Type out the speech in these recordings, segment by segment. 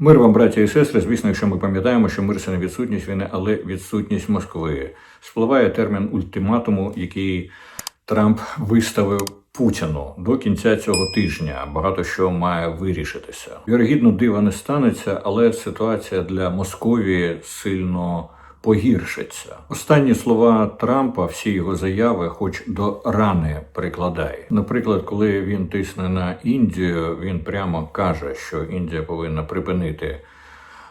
Мир вам, браття і сестри. Звісно, якщо ми пам'ятаємо, що мир це не відсутність війни, але відсутність Москви. Спливає термін ультиматуму, який Трамп виставив Путіну до кінця цього тижня. Багато що має вирішитися. Вірогідно, дива не станеться, але ситуація для Московії сильно. Погіршиться останні слова Трампа, всі його заяви, хоч до рани прикладає. Наприклад, коли він тисне на Індію, він прямо каже, що Індія повинна припинити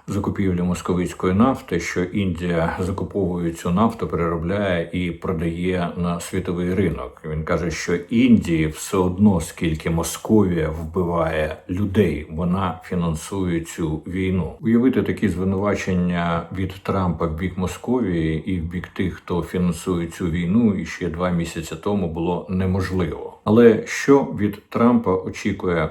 закупівлю московицької нафти, що Індія закуповує цю нафту, переробляє і продає на світовий ринок. Він каже, що Індії все одно, скільки Московія вбиває людей, вона фінансує цю війну. Уявити такі звинувачення від Трампа в бік Московії і в бік тих, хто фінансує цю війну, і ще два місяці тому було неможливо. Але що від Трампа очікує?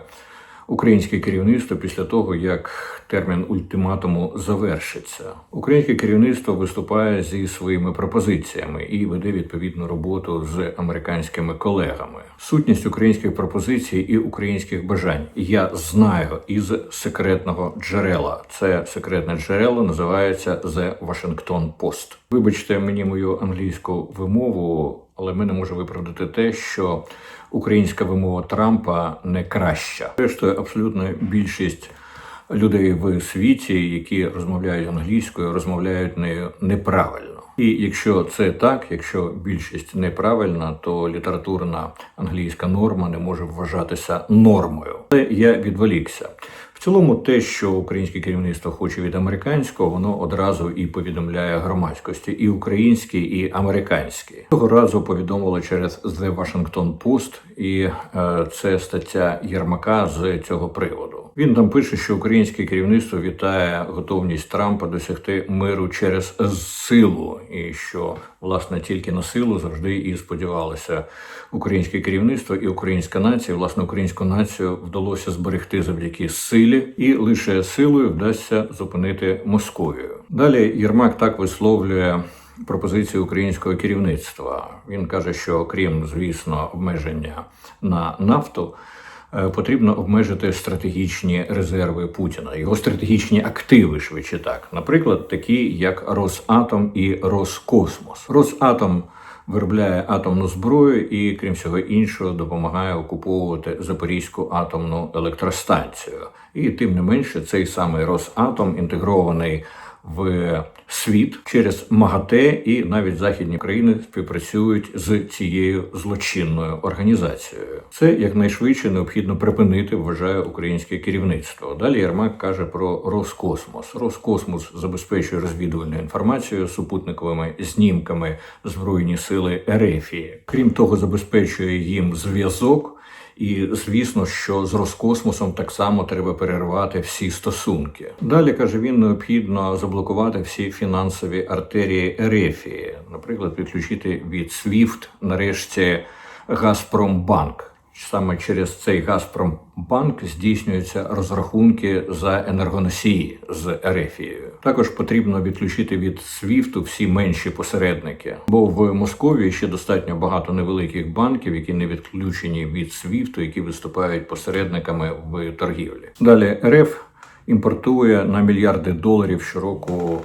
Українське керівництво після того, як термін ультиматуму завершиться, українське керівництво виступає зі своїми пропозиціями і веде відповідну роботу з американськими колегами. Сутність українських пропозицій і українських бажань я знаю із секретного джерела. Це секретне джерело називається The Washington Post. Вибачте мені мою англійську вимову, але ми не можемо виправдати те, що українська вимова Трампа не краща. Рештою, абсолютно більшість людей в світі, які розмовляють англійською, розмовляють нею неправильно. І якщо це так, якщо більшість неправильна, то літературна англійська норма не може вважатися нормою. Але я відволікся. В цілому, те, що українське керівництво хоче від американського, воно одразу і повідомляє громадськості, і українській, і американській. Цього разу повідомили через The Washington Post, і е, це стаття Єрмака з цього приводу. Він там пише, що українське керівництво вітає готовність Трампа досягти миру через силу, і що власне тільки на силу завжди і сподівалося українське керівництво і українська нація. Власне, українську націю вдалося зберегти завдяки силі, і лише силою вдасться зупинити Московію. Далі Єрмак так висловлює. Пропозиції українського керівництва він каже, що крім звісно обмеження на нафту, потрібно обмежити стратегічні резерви Путіна, його стратегічні активи, швидше так, наприклад, такі як Росатом і Роскосмос. Росатом виробляє атомну зброю і, крім всього іншого, допомагає окуповувати Запорізьку атомну електростанцію. І тим не менше, цей самий Росатом інтегрований в світ через МАГАТЕ і навіть західні країни співпрацюють з цією злочинною організацією. Це якнайшвидше необхідно припинити, вважає українське керівництво. Далі Єрмак каже про Роскосмос. Роскосмос забезпечує розвідувальну інформацію супутниковими знімками збройні сили Ерефії. Крім того, забезпечує їм зв'язок. І звісно, що з Роскосмосом так само треба перервати всі стосунки. Далі каже він, необхідно заблокувати всі фінансові артерії Ерефії, наприклад, відключити від SWIFT нарешті Газпромбанк. Саме через цей Газпромбанк здійснюються розрахунки за енергоносії з Ерефією. Також потрібно відключити від СВІФТу всі менші посередники, бо в Московії ще достатньо багато невеликих банків, які не відключені від СВІФТу, які виступають посередниками в торгівлі. Далі РФ імпортує на мільярди доларів щороку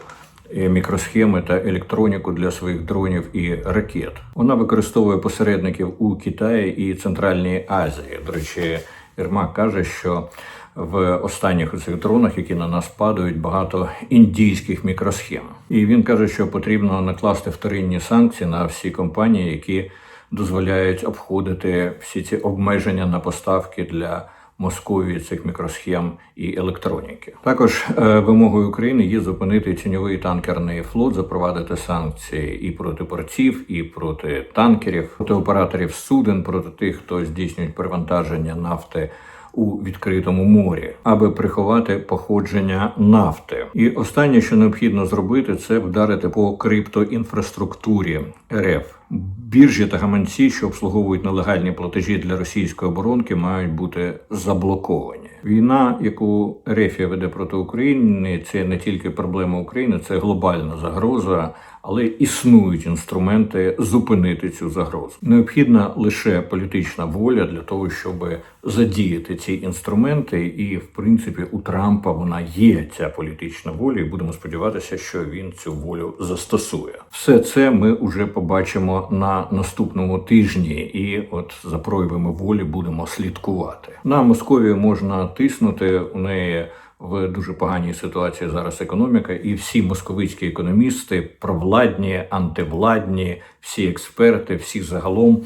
мікросхеми та електроніку для своїх дронів і ракет. Вона використовує посередників у Китаї і Центральній Азії. До речі, Єрмак каже, що в останніх цих дронах, які на нас падають, багато індійських мікросхем. І він каже, що потрібно накласти вторинні санкції на всі компанії, які дозволяють обходити всі ці обмеження на поставки для. Московії цих мікросхем і електроніки. Також е, вимогою України є зупинити тіньовий танкерний флот, запровадити санкції і проти портів, і проти танкерів, проти операторів суден, проти тих, хто здійснюють перевантаження нафти. У відкритому морі, аби приховати походження нафти, і останнє, що необхідно зробити, це вдарити по криптоінфраструктурі РФ. Біржі та гаманці, що обслуговують нелегальні платежі для російської оборонки, мають бути заблоковані. Війна, яку Рефія веде проти України, це не тільки проблема України, це глобальна загроза, але існують інструменти зупинити цю загрозу. Необхідна лише політична воля для того, щоб задіяти ці інструменти, і в принципі у Трампа вона є ця політична воля, і будемо сподіватися, що він цю волю застосує. Все це ми вже побачимо на наступному тижні, і от за проявами волі будемо слідкувати. На Московію можна тиснути у неї. В дуже поганій ситуації зараз економіка, і всі московицькі економісти, провладні, антивладні, всі експерти, всі загалом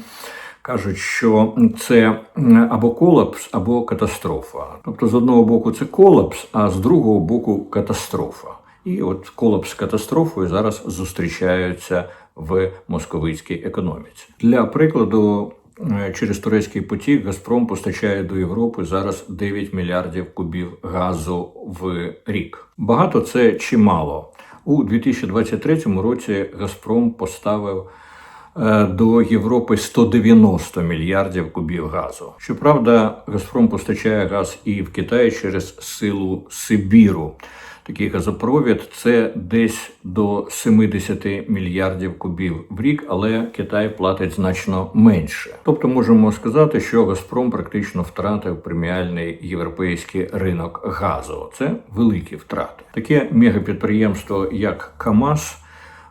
кажуть, що це або колапс, або катастрофа. Тобто, з одного боку, це колапс, а з другого боку катастрофа. І от колапс з катастрофою зараз зустрічаються в московицькій економіці. Для прикладу, е, через турецький потік Газпром постачає до Європи зараз 9 мільярдів кубів газу в рік. Багато це чи мало. У 2023 році Газпром поставив е, до Європи 190 мільярдів кубів газу. Щоправда, Газпром постачає газ і в Китай через силу Сибіру. Такий газопровід це десь до 70 мільярдів кубів в рік, але Китай платить значно менше. Тобто можемо сказати, що Газпром практично втратив преміальний європейський ринок газу. Це великі втрати. Таке мегапідприємство, як КАМАЗ,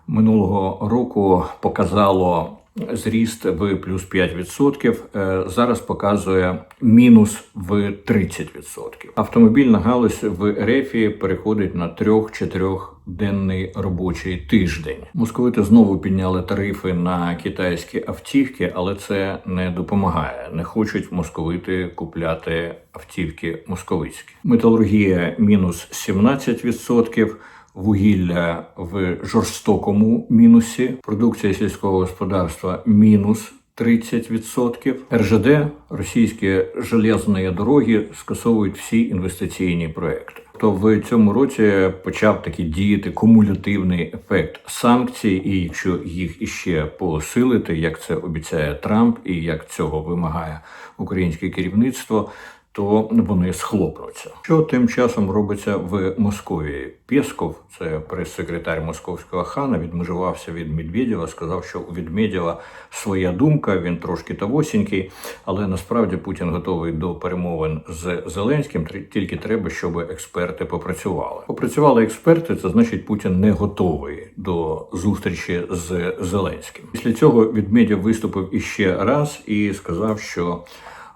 минулого року показало зріст в плюс 5%, е, зараз показує мінус в 30%. Автомобільна галузь в Рефі переходить на 3-4 денний робочий тиждень. Московити знову підняли тарифи на китайські автівки, але це не допомагає. Не хочуть московити купляти автівки московицькі. Металургія мінус 17%. Вугілля в жорстокому мінусі, продукція сільського господарства мінус 30%. РЖД російські железні дороги скасовують всі інвестиційні проекти. То в цьому році почав таки діяти кумулятивний ефект санкцій, і якщо їх іще посилити, як це обіцяє Трамп, і як цього вимагає українське керівництво. То вони схлопнуться. Що тим часом робиться в Московії? Пєсков, це прес-секретар московського хана, відмежувався від Медведєва, сказав, що у Медведєва своя думка, він трошки тавосінький, але насправді Путін готовий до перемовин з Зеленським. Тільки треба, щоб експерти попрацювали. Попрацювали експерти, це значить, Путін не готовий до зустрічі з Зеленським. Після цього Медведєв виступив іще раз і сказав, що.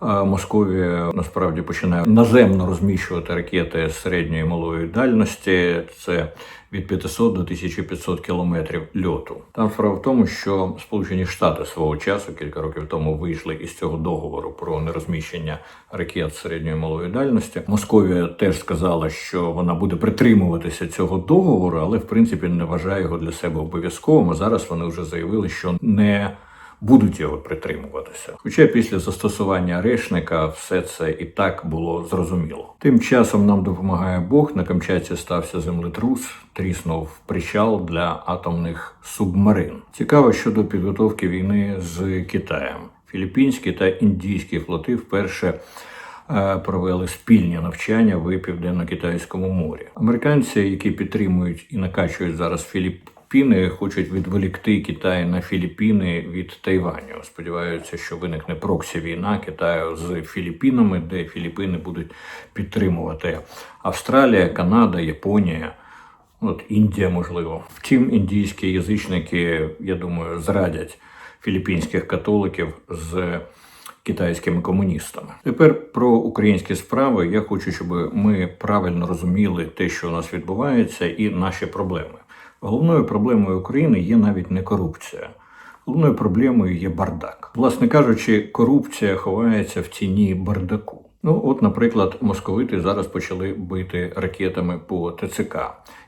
Московія насправді починає наземно розміщувати ракети середньої і малої дальності. Це від 500 до 1500 кілометрів льоту. Там справа в тому, що Сполучені Штати свого часу кілька років тому вийшли із цього договору про нерозміщення ракет середньої і малої дальності. Московія теж сказала, що вона буде притримуватися цього договору, але в принципі не вважає його для себе обов'язковим. А зараз вони вже заявили, що не будуть його притримуватися. Хоча після застосування решника все це і так було зрозуміло. Тим часом нам допомагає Бог. На Камчатці стався землетрус, тріснув причал для атомних субмарин. Цікаво щодо підготовки війни з Китаєм. Філіппінські та індійські флоти вперше. Е, провели спільні навчання в південно-китайському морі. Американці, які підтримують і накачують зараз Філіп Філіппіни хочуть відволікти Китай на Філіппіни від Тайваню. Сподіваються, що виникне проксі війна Китаю з Філіппінами, де Філіппіни будуть підтримувати Австралія, Канада, Японія. От Індія, можливо. Втім, індійські язичники, я думаю, зрадять філіппінських католиків з китайськими комуністами. Тепер про українські справи я хочу, щоб ми правильно розуміли те, що у нас відбувається, і наші проблеми. Головною проблемою України є навіть не корупція. Головною проблемою є бардак. Власне кажучи, корупція ховається в ціні бардаку. Ну, от, наприклад, московити зараз почали бити ракетами по ТЦК,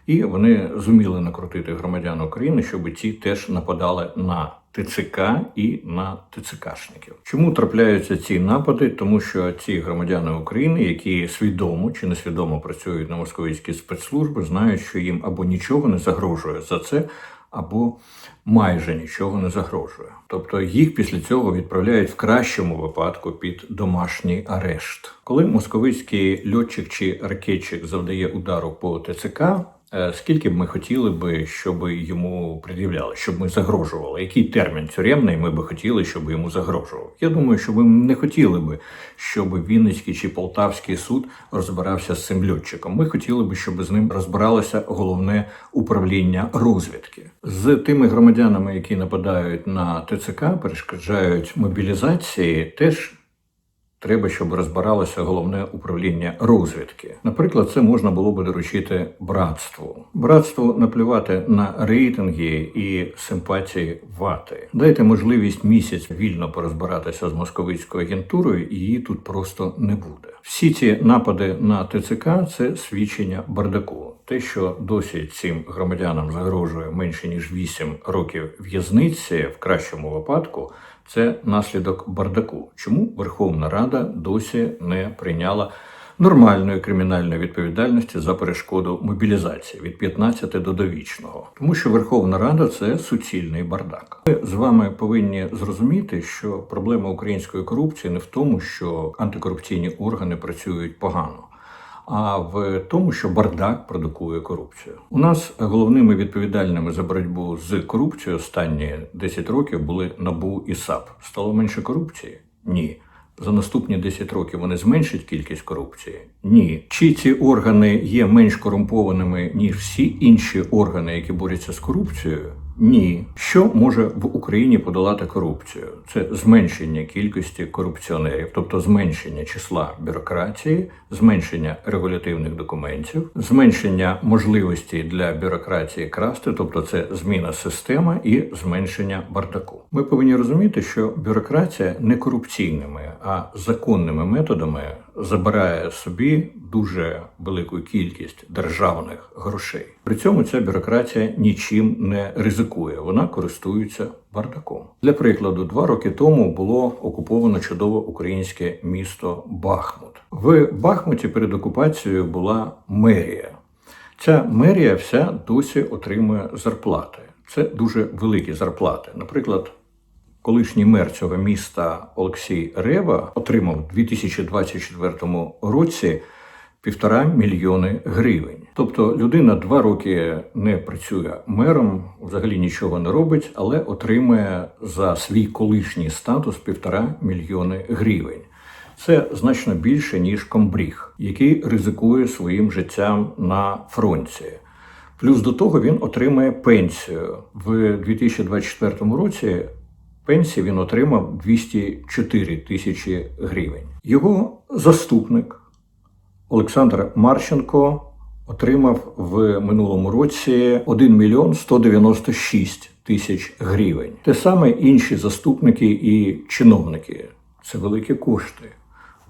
і вони зуміли накрутити громадян України, щоб ці теж нападали на ТЦК і на ТЦКшників. Чому трапляються ці напади? Тому що ці громадяни України, які свідомо чи несвідомо працюють на московські спецслужби, знають, що їм або нічого не загрожує за це, або майже нічого не загрожує. Тобто їх після цього відправляють в кращому випадку під домашній арешт. Коли московицький льотчик чи ракетчик завдає удару по ТЦК, скільки б ми хотіли би, щоб йому пред'являли, щоб ми загрожували? Який термін тюремний ми би хотіли, щоб йому загрожував? Я думаю, що ми не хотіли би, щоб Вінницький чи Полтавський суд розбирався з цим льотчиком. Ми хотіли би, щоб з ним розбиралося головне управління розвідки з тими громадянами, які нападають на ТЦК, перешкоджають мобілізації, теж. Треба, щоб розбиралося головне управління розвідки. Наприклад, це можна було би доручити братству. Братству наплювати на рейтинги і симпатії вати. Дайте можливість місяць вільно порозбиратися з московицькою агентурою, і її тут просто не буде. Всі ці напади на ТЦК це свідчення бардаку. Те, що досі цим громадянам загрожує менше ніж 8 років в'язниці, в кращому випадку, це наслідок бардаку. Чому Верховна Рада досі не прийняла нормальної кримінальної відповідальності за перешкоду мобілізації від 15 до довічного? Тому що Верховна Рада це суцільний бардак. Ми з вами повинні зрозуміти, що проблема української корупції не в тому, що антикорупційні органи працюють погано а в тому, що бардак продукує корупцію. У нас головними відповідальними за боротьбу з корупцією останні 10 років були НАБУ і САП. Стало менше корупції? Ні. За наступні 10 років вони зменшать кількість корупції? Ні. Чи ці органи є менш корумпованими ніж всі інші органи, які борються з корупцією? Ні. Що може в Україні подолати корупцію? Це зменшення кількості корупціонерів, тобто зменшення числа бюрократії, зменшення регулятивних документів, зменшення можливості для бюрократії красти, тобто це зміна системи і зменшення бардаку. Ми повинні розуміти, що бюрократія не корупційними, а законними методами забирає собі дуже велику кількість державних грошей. При цьому ця бюрократія нічим не ризикує, вона користується бардаком. Для прикладу, два роки тому було окуповано чудове українське місто Бахмут. В Бахмуті перед окупацією була мерія. Ця мерія вся досі отримує зарплати. Це дуже великі зарплати. Наприклад, колишній мер цього міста Олексій Рева отримав у 2024 році півтора мільйони гривень. Тобто людина два роки не працює мером, взагалі нічого не робить, але отримує за свій колишній статус півтора мільйони гривень. Це значно більше ніж комбріг, який ризикує своїм життям на фронті. Плюс до того він отримає пенсію в 2024 році. Пенсії він отримав 204 тисячі гривень. Його заступник Олександр Марченко отримав в минулому році 1 мільйон 196 тисяч гривень. Те саме інші заступники і чиновники. Це великі кошти.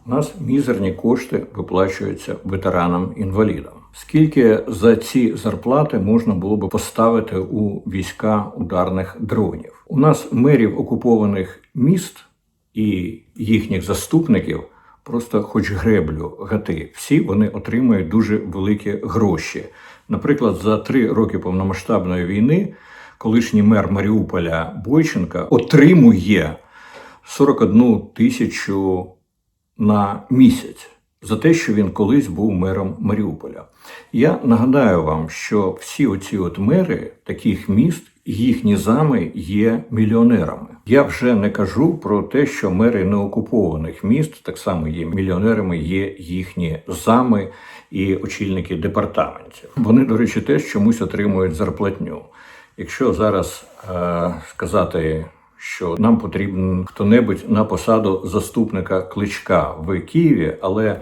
У нас мізерні кошти виплачуються ветеранам-інвалідам. Скільки за ці зарплати можна було би поставити у війська ударних дронів? У нас мерів окупованих міст і їхніх заступників просто хоч греблю гати. Всі вони отримують дуже великі гроші. Наприклад, за три роки повномасштабної війни колишній мер Маріуполя Бойченка отримує 41 тисячу на місяць за те, що він колись був мером Маріуполя. Я нагадаю вам, що всі оці от мери таких міст, їхні зами є мільйонерами. Я вже не кажу про те, що мери неокупованих міст так само є мільйонерами, є їхні зами і очільники департаментів. Вони, до речі, теж чомусь отримують зарплатню. Якщо зараз е, сказати що нам потрібен хто-небудь на посаду заступника кличка в Києві, але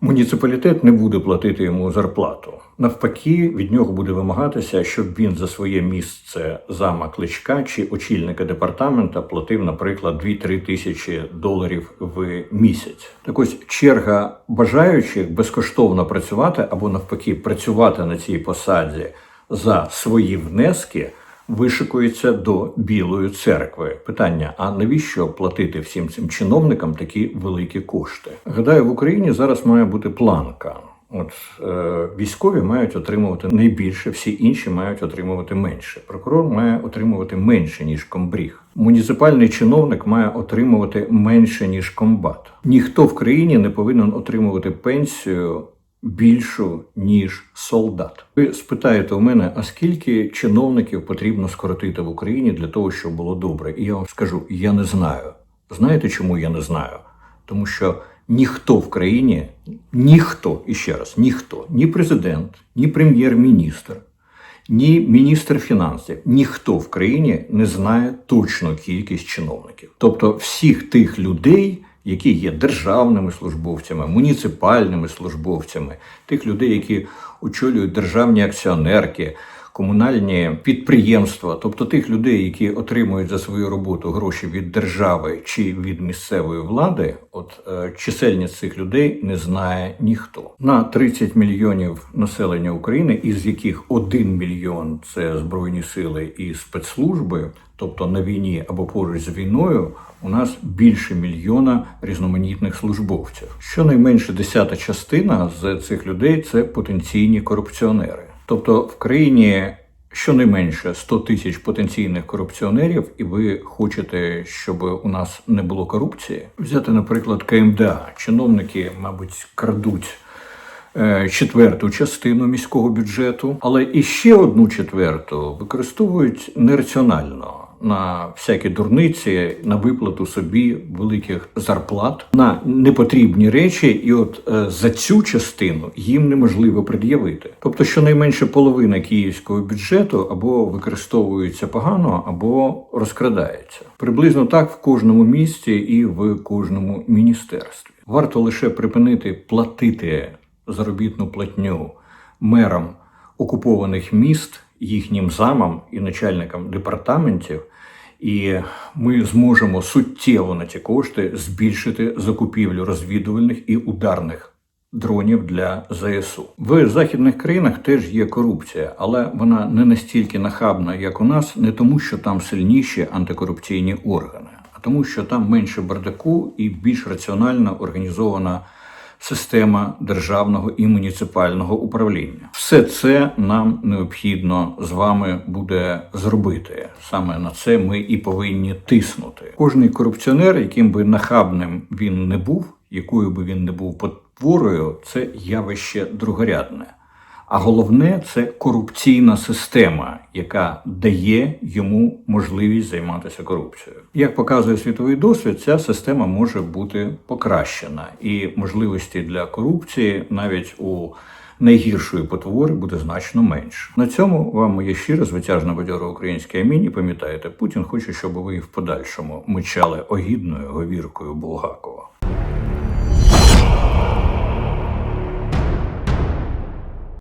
муніципалітет не буде платити йому зарплату. Навпаки, від нього буде вимагатися, щоб він за своє місце зама кличка чи очільника департамента платив, наприклад, 2-3 тисячі доларів в місяць. Так ось черга бажаючих безкоштовно працювати або навпаки працювати на цій посаді за свої внески вишикується до Білої церкви. Питання: а навіщо платити всім цим чиновникам такі великі кошти? Гадаю, в Україні зараз має бути планка. От е, військові мають отримувати найбільше, всі інші мають отримувати менше. Прокурор має отримувати менше ніж комбріг. Муніципальний чиновник має отримувати менше ніж комбат. Ніхто в країні не повинен отримувати пенсію більшу ніж солдат. Ви спитаєте у мене, а скільки чиновників потрібно скоротити в Україні для того, щоб було добре? І я вам скажу: я не знаю. Знаєте, чому я не знаю? Тому що ніхто в країні, ніхто, і ще раз, ніхто, ні президент, ні прем'єр-міністр, ні міністр фінансів, ніхто в країні не знає точну кількість чиновників. Тобто всіх тих людей, які є державними службовцями, муніципальними службовцями, тих людей, які очолюють державні акціонерки, комунальні підприємства, тобто тих людей, які отримують за свою роботу гроші від держави чи від місцевої влади, от е, чисельність цих людей не знає ніхто. На 30 мільйонів населення України, із яких 1 мільйон це збройні сили і спецслужби, тобто на війні або поруч з війною. У нас більше мільйона різноманітних службовців. Щонайменше десята частина з цих людей це потенційні корупціонери. Тобто в країні щонайменше 100 тисяч потенційних корупціонерів, і ви хочете, щоб у нас не було корупції. Взяти, наприклад, КМДА. Чиновники, мабуть, крадуть е, четверту частину міського бюджету, але і ще одну четверту використовують нераціонально. На всякі дурниці, на виплату собі великих зарплат, на непотрібні речі, і от е, за цю частину їм неможливо пред'явити. Тобто, щонайменше половина київського бюджету або використовується погано, або розкрадається. Приблизно так в кожному місті і в кожному міністерстві. Варто лише припинити платити заробітну платню мерам окупованих міст, їхнім замам і начальникам департаментів, і ми зможемо суттєво на ці кошти збільшити закупівлю розвідувальних і ударних дронів для ЗСУ. В західних країнах теж є корупція, але вона не настільки нахабна, як у нас, не тому, що там сильніші антикорупційні органи, а тому, що там менше бардаку і більш раціонально організована система державного і муніципального управління. Все це нам необхідно з вами буде зробити. Саме на це ми і повинні тиснути. Кожний корупціонер, яким би нахабним він не був, якою би він не був потворою, це явище другорядне. А головне це корупційна система, яка дає йому можливість займатися корупцією. Як показує світовий досвід, ця система може бути покращена, і можливості для корупції навіть у найгіршої потвори буде значно менше. На цьому вам моє щире звитяжно бадьоро українське амінь. І пам'ятаєте, Путін хоче, щоб ви в подальшому мичали огідною говіркою Булгакова.